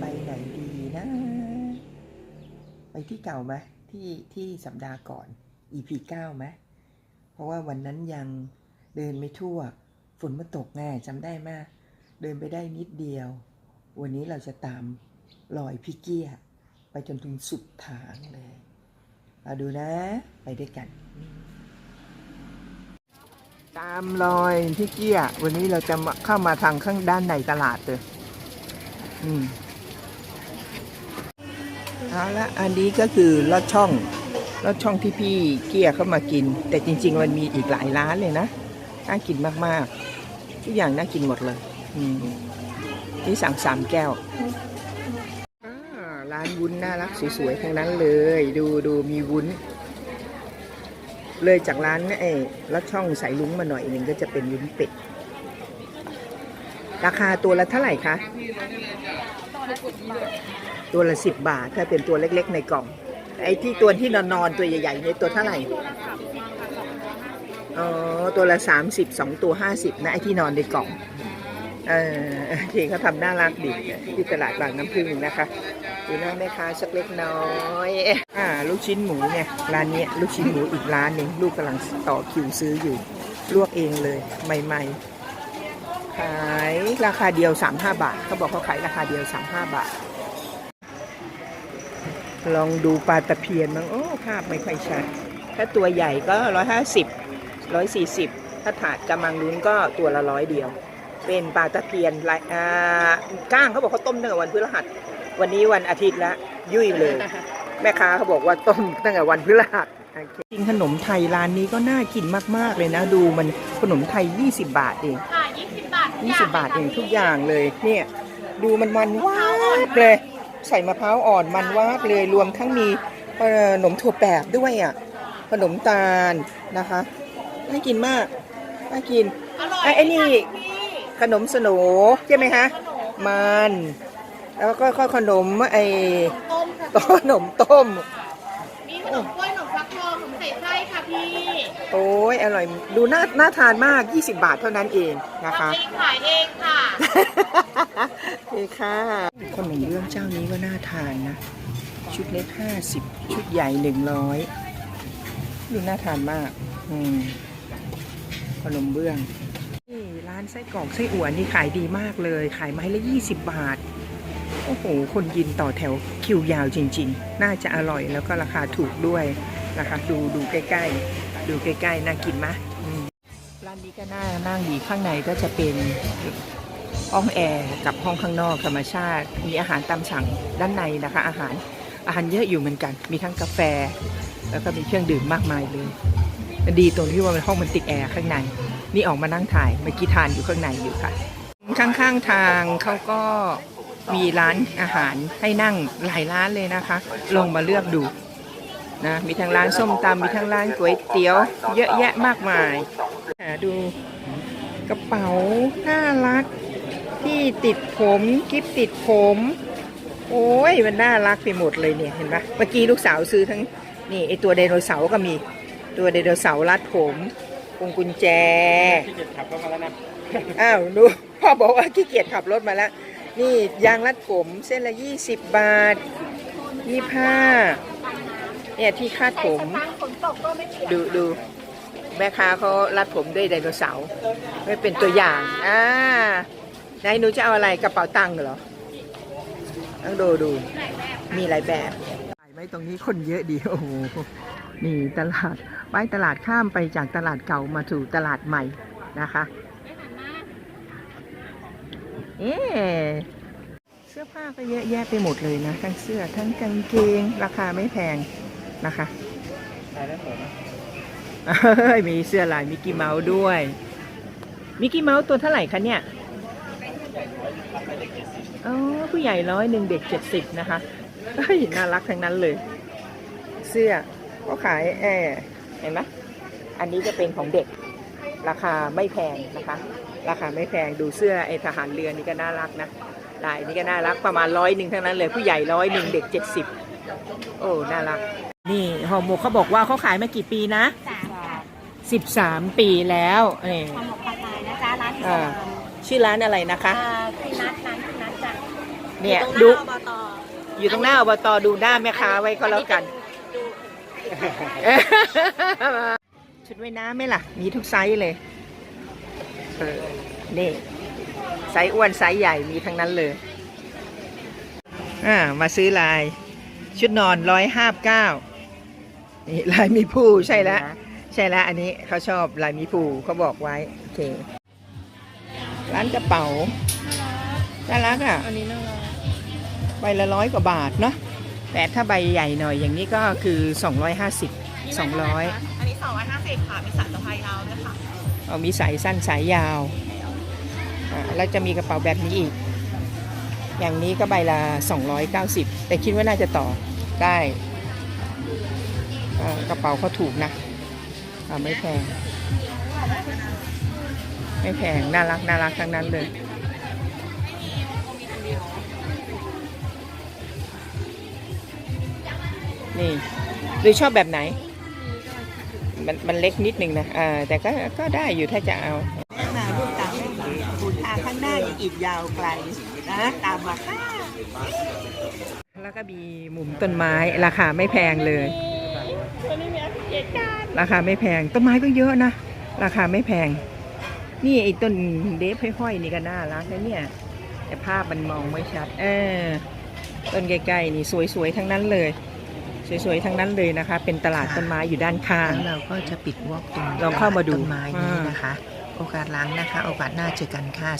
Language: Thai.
ไปไหนดีนะ ไปที่เก่าไหมที่ที่สัปดาห์ก่อน EP 9ไหมเพราะว่าวันนั้นยังเดินไม่ทั่ว ฝนมาตกแง่จำได้ไหมเดินไปได้นิดเดียว วันนี้เราจะตามรอยพี่เกี้ย ไปจนถึงสุดทางเลยเอาดูนะ ไปด้วยกัน ตามรอยพี่เกี้ย วันนี้เราจะมาเข้ามาทางข้างด้านในตลาดเลยอืม เอาละอันนี้ก็คือลอดช่องลอดช่องที่พี่เกี้ยเข้ามากิน แต่จริง ๆ มันมีอีกหลายร้านเลยนะน่ากินมากๆ ทุกอย่างน่ากินหมดเลยนี่สั่งสามแก้วร้านวุ้นน่ารักสวยๆทั้งนั้นเลย ดูดูมีวุ้น เลยจากร้านไอ้ลัดช่องสายลุงมาหน่อยหนึ่งก็จะเป็นวุ้นเป็ดราคาตัวละเท่าไหร่คะ ตัวละสิบบาท ถ้าเป็นตัวเล็กๆในกล่อง ไอ้ที่ตัวที่นอนๆตัวใหญ่ๆในยตัวเท่าไหร่อ๋อตัวละสามสิบสองตัวห้าสิบนะไอ้ที่นอนในกล่องเออโอเคเขาทำน่ารักดีที่ตลาดบางน้ำพึ่งนะคะดูหน้าแม่ค้าสักเล็กน้อยอ่าลูกชิ้นหมูเนี่ยร้านเนี้ยลูกชิ้นหมูอีกร้านหนึ่งลูกกำลังต่อคิวซื้ออยู่ ลวกเองเลยใหม่ๆขาย ราคาเดียว 35 บาท เขาบอกเขาขายราคาเดียว 35 บาท ลองดูปลาตะเพียนมั้งโอ้ภาพไม่ค่อยชัด ถ้าตัวใหญ่ก็ 150 140 ถ้าถาดกำมังลุ้นก็ตัวละร้อยเดียว เป็นปลาตะเพียนลายอ่าก้างเขาบอกเขาต้มตั้งแต่วันพฤหัส วันนี้วันอาทิตย์แล้วยุ่ยเลย แม่ค้าเขาบอกว่าต้มตั้งแต่วันพฤหัสจริงขนมไทยร้านนี้ก็น่ากินมาก ๆ เลยนะ ดูมันขนมไทย 20 บาทเอง 20บาท20 บาทเองทุกอย่างเลย เนี่ย ดูมันมันวาดเลย ใส่มะพร้าวอ่อนมันวาดเลยรวมทั้งมีเอ่อขนมถั่วแปบด้วยอะขนมตาลนะคะน่ากินมากน่ากินอร่อยไอ้ไอ้นี่ค่ะพี่ขนมสโหนใช่ไหมคะขนมมันแล้วก็ขนมไอ้ต้มค่ะต้ขนมต้มมีขนมกล้วยขนมฟักทองขนมใส่ไส้ค่ะพี่ โอ้ยอร่อยดูน่าน่าทานมาก 20 บาทเท่านั้นเองนะคะ ทำเองขายเองค่ะโอเคค่ะขนมเรื่องเจ้านี้ก็น่าทานนะ ชุดเล็กห้าสิบชุดใหญ่หนึ่งร้อยดูน่าทานมาก อืมขนมเบื้อง นี่ร้านไส้กรอกไส้อั่วนี่ขายดีมากเลย ขายไม้ละยี่สิบบาท โอ้โห คนยินต่อแถวคิวยาวจริง ๆ น่าจะอร่อยแล้วก็ราคาถูกด้วยนะคะ ดูดูใกล้ ๆ ดูใกล้ๆน่ากินมอืมร้านนี้ก็น่านั่งดีข้างในก็จะเป็นห้องแอร์กับห้องข้างนอกธรรมชาติ มีอาหารตามสั่งด้านในนะคะ อาหารอาหารเยอะอยู่เหมือนกัน มีทั้งกาแฟ แล้วก็มีเครื่องดื่มมากมายเลยดีตรงที่ว่ามันห้องมันติดแอร์ข้างใน นี่ออกมานั่งถ่ายเมื่อกี้ทานอยู่ข้างในอยู่ค่ะ ข้างๆทางเขาก็มีร้านอาหารให้นั่งหลายร้านเลยนะคะ ลงมาเลือกดู นะมีทั้งร้านส้มตำมีทั้งร้านก๋วยเตี๋ยว เยอะแยะมากมายหาดูกระเป๋าน่ารัก ที่ติดผมกิฟติดผม โอ้ยมันน่ารักไปหมดเลยเนี่ยเห็นปะเมื่อกี้ลูกสาวซื้อทั้งนี่ไอตัวไดโนเสาร์ก็มีตัวไดโนเสาร์รัดผมพวงกุญแจที่จะขับเข้ามาแล้วนะอ้าวดูพ่อบอกว่าขี้เกียจขับรถมาแล้วนี่ยางรัดผมเส้นละยี่สิบบาทยี่ห้า เนี่ยที่คาดผมฝนตกก็ไม่เปียกดูดูแม่ค้าเขารัดผมด้วยไดโนเสาร์ไม่เป็นตัวอย่างอ่าไหนหนูจะเอาอะไรกระเป๋าตังค์เหรอต้องดูดู มีหลายแบบถ่ายไว้ตรงนี้คนเยอะดีโอ้โหนี่ตลาดไว้ตลาดข้ามไปจากตลาดเก่ามาสู่ตลาดใหม่นะคะเอ๊ะเสื้อผ้าก็เยอะแยะไปหมดเลยนะ ทั้งเสื้อทั้งกางเกง ราคาไม่แพง นะคะตายแล้วผมเฮ้ยมีเสื้อลายมิกกี้เมาส์ด้วย มิกกี้เมาส์ตัวเท่าไหร่คะเนี่ยอ๋อผู้ใหญ่ร้อยหนึ่งเด็กเจ็ดสิบนะคะเฮ้ยน่ารักทั้งนั้นเลย เสื้อก็ขายแอร์เห็นไหมอันนี้จะเป็นของเด็ก ราคาไม่แพงนะคะ ราคาไม่แพงดูเสื้อไอทหารเรือนี่ก็น่ารักนะลายนี่ก็น่ารักประมาณร้อยหนึ่งทั้งนั้นเลยผู้ใหญ่ร้อยหนึ่งเด็กเจ็ดสิบโอ้น่ารัก นี่ห่อหมกเขาบอกว่าเขาขายมากี่ปีนะ สามบาทสิบสามปีแล้วนี่ขนมปลากายนะจ๊ะร้านที่อ่าชื่อร้านอะไรนะคะอ่าพี่นัทร้านพี่นัทจ้ะเนี่ยดูดู อบตอยู่ตรงหน้าอบตดูหน้าแม่ค้าไว้ก็แล้วกัน ดูชุดว่ายน้ำไหมล่ะ มีทุกไซส์เลย เออ นี่ ไซส์อ้วน ไซส์ใหญ่มีทั้งนั้นเลย อ่า มาซื้อลาย ชุดนอนร้อยห้าเก้า นี่ลายมีผู้ใช่แล้ว ใช่แล้วอันนี้เขาชอบลายมีผู้เขาบอกไว้ โอเค ร้านกระเป๋า น่ารักอะ อันนี้น่ารักใบละร้อยกว่าบาทเนาะแต่ถ้าใบใหญ่หน่อยอย่างนี้ก็คือ 250 200 อันนี้ 250 ค่ะ มีสายสะพายยาวด้วยค่ะ เอามีสายสั้นสายยาว อ่าแล้วจะมีกระเป๋าแบบนี้อีก อย่างนี้ก็ใบละ290 แต่คิดว่าน่าจะต่อได้อ่า กระเป๋าเขาถูกนะอ่าไม่แพง ไม่แพง น่ารักน่ารักทั้งนั้นเลยนี่หรือชอบแบบไหน มันมันเล็กนิดนึงนะอ่าแต่ก็ก็ได้อยู่ถ้าจะเอามาลูกตามบุญทางข้างหน้ายังอีกยาวไกลนะตามมาค่ะแล้วก็มีมุมต้นไม้ราคาไม่แพงเลย ตัวนี้มีเอกกา รราคาไม่แพง ต้นไม้ก็เยอะนะ ราคาไม่แพง นี่ไอ้ต้นเดฟห้อยๆนี่ก็น่ารักนะเนี่ย แต่ภาพมันมองไม่ชัด เออ ต้นใกล้ๆนี่สวยๆทั้งนั้นเลย สวยๆทั้งนั้นเลยนะคะ เป็นตลาดต้นไม้อยู่ด้านข้าง แล้วเราก็จะปิดวอล์กตรงลองเข้ามาดูต้นไม้นี้อ่านนะคะ โอกาสหล้างนะคะ โอกาสหน้าเจอกันค่ะ